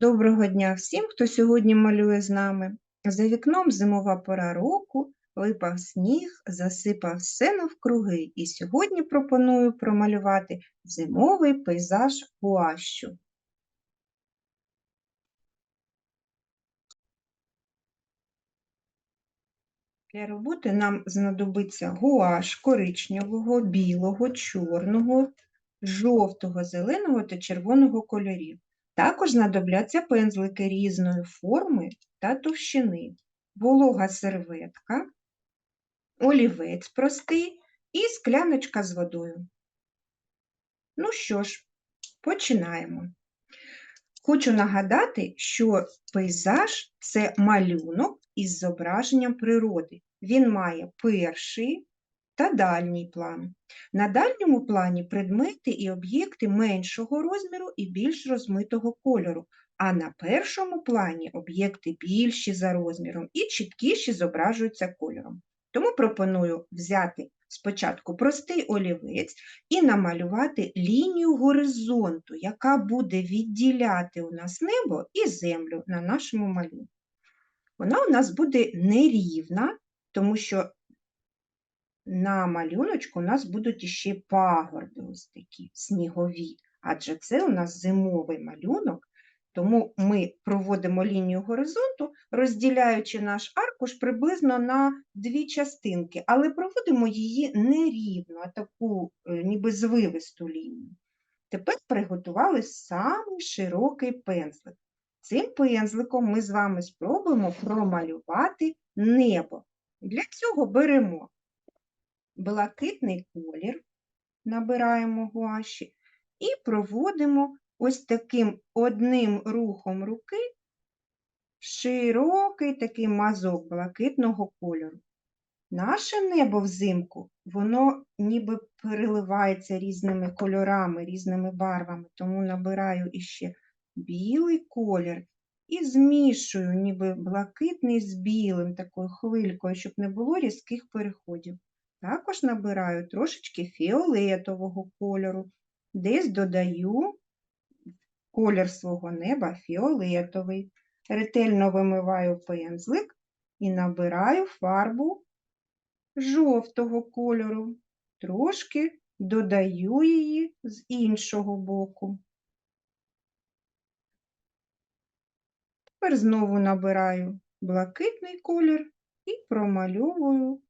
Доброго дня всім, хто сьогодні малює з нами. За вікном зимова пора року, випав сніг, засипав все навкруги. І сьогодні пропоную промалювати зимовий пейзаж гуащу. Для роботи нам знадобиться гуаш коричневого, білого, чорного, жовтого, зеленого та червоного кольорів. Також знадобляться пензлики різної форми та товщини, волога серветка, олівець простий і скляночка з водою. Ну що ж, починаємо. Хочу нагадати, що пейзаж це малюнок із зображенням природи. Він має перший та дальній план. На дальньому плані предмети і об'єкти меншого розміру і більш розмитого кольору, а на першому плані об'єкти більші за розміром і чіткіші зображуються кольором. Тому пропоную взяти спочатку простий олівець і намалювати лінію горизонту, яка буде відділяти у нас небо і землю на нашому малюнку. Вона у нас буде нерівна, тому що на малюночку у нас будуть іще пагорби ось такі снігові, адже це у нас зимовий малюнок, тому ми проводимо лінію горизонту, розділяючи наш аркуш приблизно на дві частинки, але проводимо її нерівно, а таку е, ніби звивисту лінію. Тепер приготували самий широкий пензлик. Цим пензликом ми з вами спробуємо промалювати небо. Для цього беремо блакитний колір, набираємо гуаші і проводимо ось таким одним рухом руки широкий такий мазок блакитного кольору. Наше небо взимку, воно ніби переливається різними кольорами, різними барвами, тому набираю іще білий колір і змішую ніби блакитний з білим, такою хвилькою, щоб не було різких переходів. Також набираю трошечки фіолетового кольору, десь додаю колір свого неба фіолетовий. Ретельно вимиваю пензлик і набираю фарбу жовтого кольору. Трошки додаю її з іншого боку. Тепер знову набираю блакитний колір і промальовую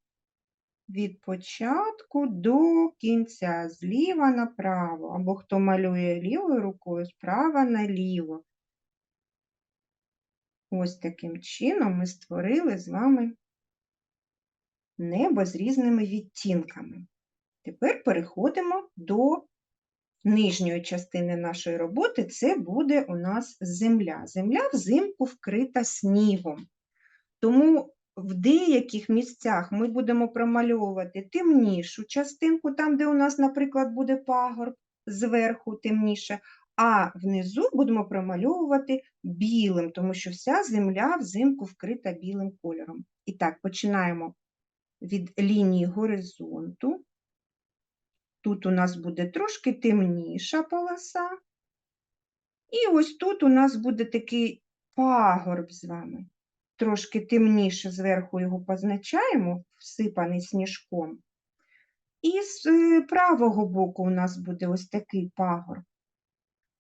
від початку до кінця, зліва направо, або хто малює лівою рукою, справа наліво. Ось таким чином ми створили з вами небо з різними відтінками. Тепер переходимо до нижньої частини нашої роботи, це буде у нас земля. Земля взимку вкрита снігом. Тому в деяких місцях ми будемо промальовувати темнішу частинку, там, де у нас, наприклад, буде пагорб, зверху темніше, а внизу будемо промальовувати білим, тому що вся земля взимку вкрита білим кольором. І так, починаємо від лінії горизонту. Тут у нас буде трошки темніша полоса. І ось тут у нас буде такий пагорб з вами трошки темніше зверху його позначаємо, всипаний сніжком. І з е, правого боку у нас буде ось такий пагор.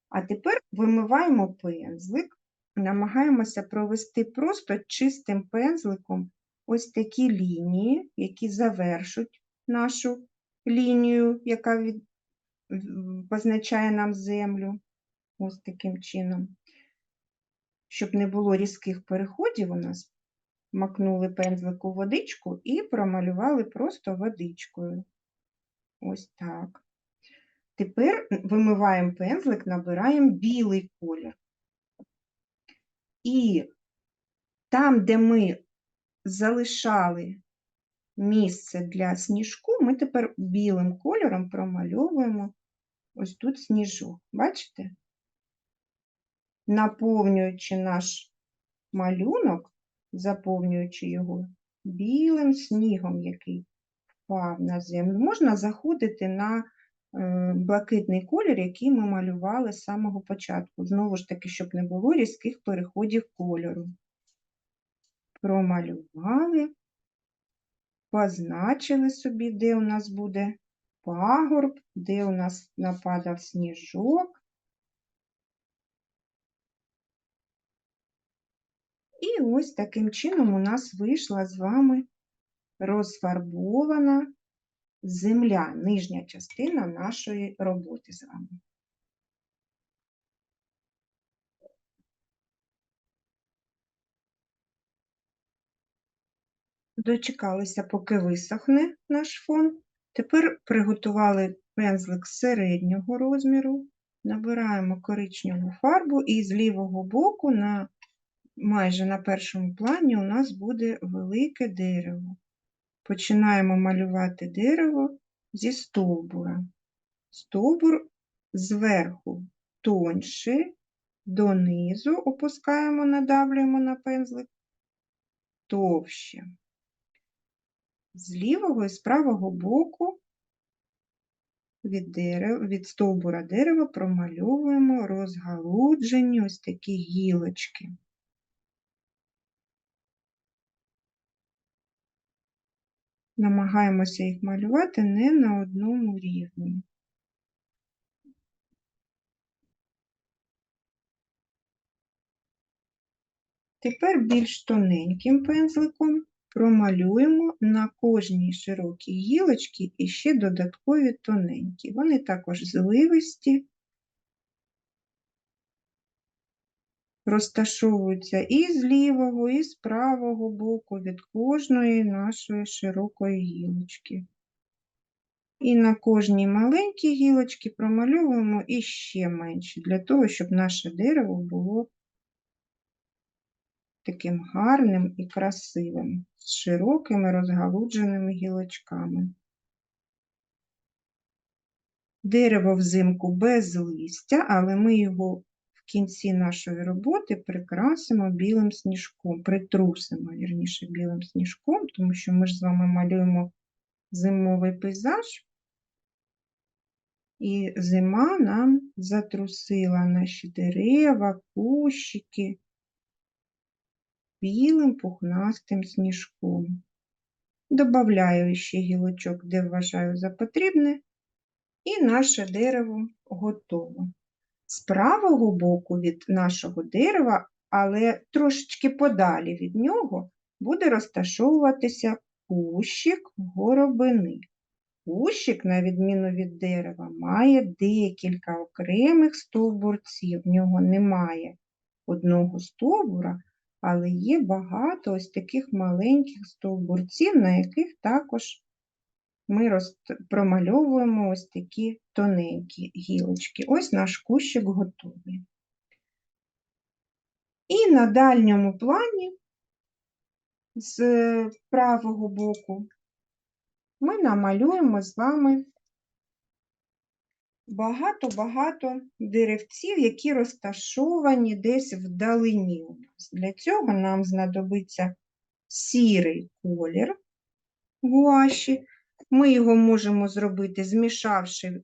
А тепер вимиваємо пензлик, намагаємося провести просто чистим пензликом ось такі лінії, які завершуть нашу лінію, яка від... позначає нам землю. Ось таким чином щоб не було різких переходів у нас, макнули пензлик у водичку і промалювали просто водичкою. Ось так. Тепер вимиваємо пензлик, набираємо білий колір. І там, де ми залишали місце для сніжку, ми тепер білим кольором промальовуємо ось тут сніжок. Бачите? Наповнюючи наш малюнок, заповнюючи його білим снігом, який впав на землю, можна заходити на е, блакитний колір, який ми малювали з самого початку. Знову ж таки, щоб не було різких переходів кольору. Промалювали, позначили собі, де у нас буде пагорб, де у нас нападав сніжок. І ось таким чином у нас вийшла з вами розфарбована земля, нижня частина нашої роботи з вами. Дочекалися, поки висохне наш фон. Тепер приготували пензлик середнього розміру, набираємо коричневу фарбу і з лівого боку на майже на першому плані у нас буде велике дерево. Починаємо малювати дерево зі стовбура. Стовбур зверху тоньше, донизу опускаємо, надавлюємо на пензлик, товще. З лівого і з правого боку від, дерев, від стовбура дерева промальовуємо розгалуджені ось такі гілочки. Намагаємося їх малювати не на одному рівні. Тепер більш тоненьким пензликом промалюємо на кожній широкій гілочці і ще додаткові тоненькі. Вони також зливисті, розташовуються і з лівого, і з правого боку від кожної нашої широкої гілочки. І на кожній маленькій гілочці промальовуємо іще менше, для того, щоб наше дерево було таким гарним і красивим, з широкими розгалудженими гілочками. Дерево взимку без листя, але ми його кінці нашої роботи прикрасимо білим сніжком, притрусимо, вірніше, білим сніжком, тому що ми ж з вами малюємо зимовий пейзаж, і зима нам затрусила наші дерева, кущики білим пухнастим сніжком. Добавляю ще гілочок, де вважаю за потрібне, і наше дерево готово. З правого боку від нашого дерева, але трошечки подалі від нього, буде розташовуватися кущик горобини. Кущик, на відміну від дерева, має декілька окремих стовбурців. В нього немає одного стовбура, але є багато ось таких маленьких стовбурців, на яких також ми промальовуємо ось такі тоненькі гілочки. Ось наш кущик готовий. І на дальньому плані з правого боку ми намалюємо з вами багато-багато деревців, які розташовані десь вдалині у нас. Для цього нам знадобиться сірий колір гуаші. Ми його можемо зробити, змішавши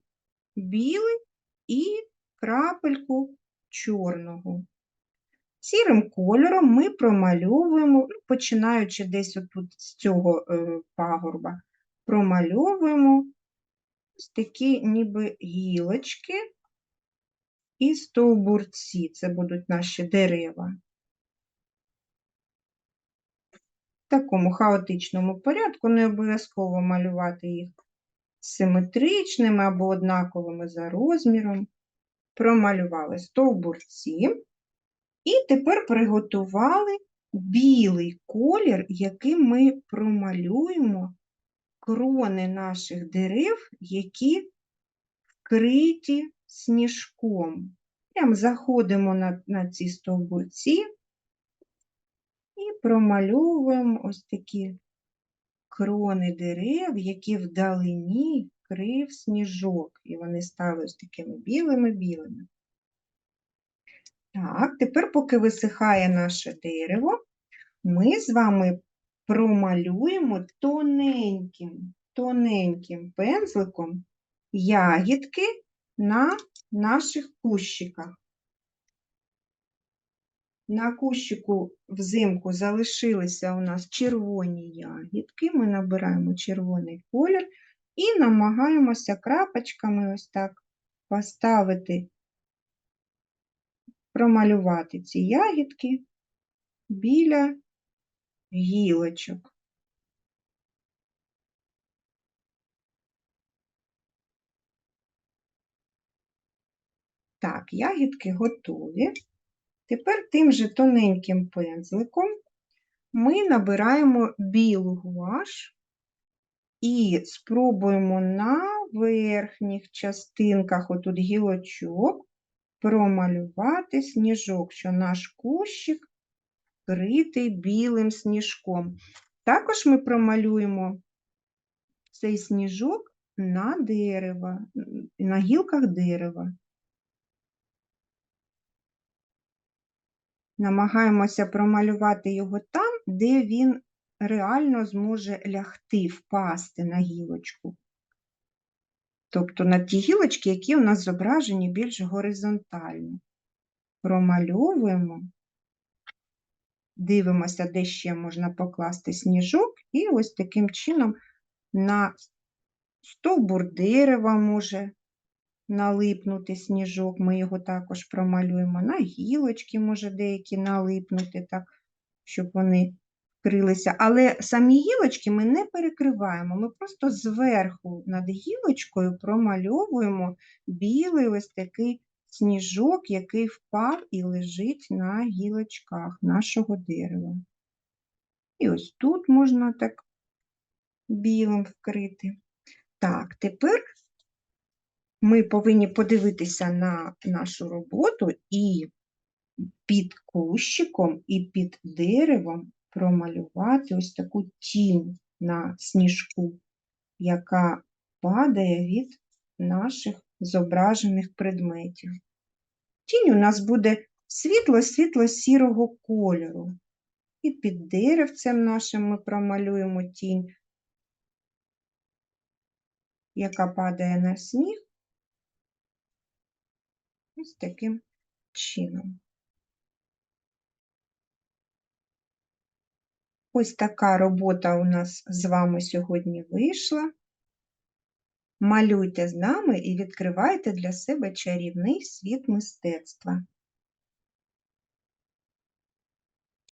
білий і крапельку чорного. Сірим кольором ми промальовуємо, ну, починаючи десь отут з цього е, пагорба, промальовуємо ось такі ніби гілочки і стовбурці. Це будуть наші дерева. В такому хаотичному порядку не обов'язково малювати їх симетричними або однаковими за розміром. Промалювали стовбурці. І тепер приготували білий колір, яким ми промалюємо крони наших дерев, які вкриті сніжком. Прям заходимо на, на ці стовбурці і промальовуємо ось такі крони дерев, які вдалині вкрив сніжок, і вони стали ось такими білими-білими. Так, тепер, поки висихає наше дерево, ми з вами промалюємо тоненьким, тоненьким пензликом ягідки на наших кущиках. На кущику взимку залишилися у нас червоні ягідки. Ми набираємо червоний колір і намагаємося крапочками ось так поставити, промалювати ці ягідки біля гілочок. Так, ягідки готові. Тепер тим же тоненьким пензликом ми набираємо білу гуаш і спробуємо на верхніх частинках, отут гілочок, промалювати сніжок, що наш кущик вкритий білим сніжком. Також ми промалюємо цей сніжок на дерева, на гілках дерева. Намагаємося промалювати його там, де він реально зможе лягти, впасти на гілочку. Тобто на ті гілочки, які у нас зображені більш горизонтально. Промальовуємо, дивимося, де ще можна покласти сніжок, і ось таким чином на стовбур дерева може налипнути сніжок, ми його також промалюємо. На гілочки може деякі налипнути, так, щоб вони вкрилися. Але самі гілочки ми не перекриваємо, ми просто зверху над гілочкою промальовуємо білий ось такий сніжок, який впав і лежить на гілочках нашого дерева. І ось тут можна так білим вкрити. Так, тепер ми повинні подивитися на нашу роботу і під кущиком, і під деревом промалювати ось таку тінь на сніжку, яка падає від наших зображених предметів. Тінь у нас буде світло-світло-сірого кольору. І під деревцем нашим ми промалюємо тінь, яка падає на сніг, ось таким чином. Ось така робота у нас з вами сьогодні вийшла. Малюйте з нами і відкривайте для себе чарівний світ мистецтва.